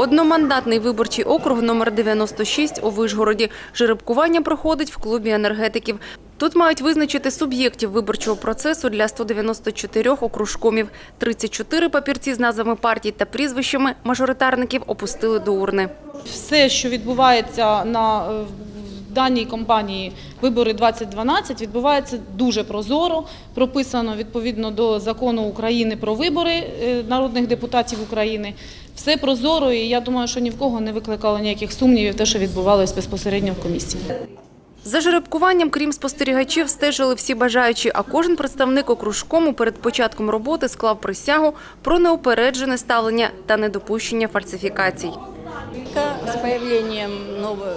Одномандатний виборчий округ номер 96 у Вишгороді. Жеребкування проходить в клубі енергетиків. Тут мають визначити суб'єктів виборчого процесу для 194 окружкомів. 34 папірці з назвами партій та прізвищами мажоритарників опустили до урни. Все, що відбувається на е, даній компанії вибори 2012, відбувається дуже прозоро. Прописано відповідно до закону України про вибори е, народних депутатів України. Все прозоро, і я думаю, що ні в кого не викликало ніяких сумнівів те, що відбувалося безпосередньо в комісії. За жеребкуванням, крім спостерігачів, стежили всі бажаючі, а кожен представник окружкому перед початком роботи склав присягу про неупереджене ставлення та недопущення фальсифікацій. С появлением нового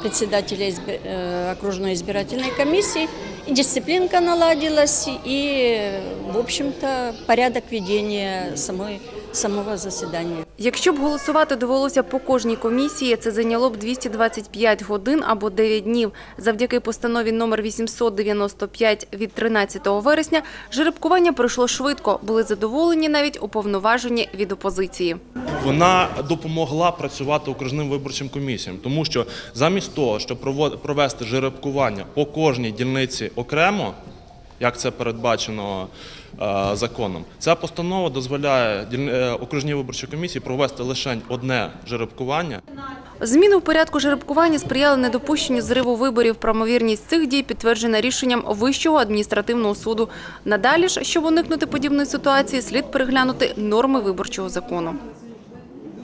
председателя збирательної окружной избирательной комиссии и дисциплинка наладилась, и, в общем-то, порядок ведения самой, самого заседания. Якщо б голосувати довелося по кожній комісії, це зайняло б 225 годин або 9 днів. Завдяки постанові номер 895 від 13 вересня жеребкування пройшло швидко. Були задоволені навіть уповноважені від опозиції. Вона допомогла працювати окружним виборчим комісіям, тому що замість того, щоб провод- провести жеребкування по кожній дільниці окремо, як це передбачено е, законом, ця постанова дозволяє е, окружній виборчій комісії провести лише одне жеребкування. Зміни в порядку жеребкування сприяли недопущенню зриву виборів. Правомірність цих дій підтверджена рішенням Вищого адміністративного суду. Надалі ж, щоб уникнути подібної ситуації, слід переглянути норми виборчого закону.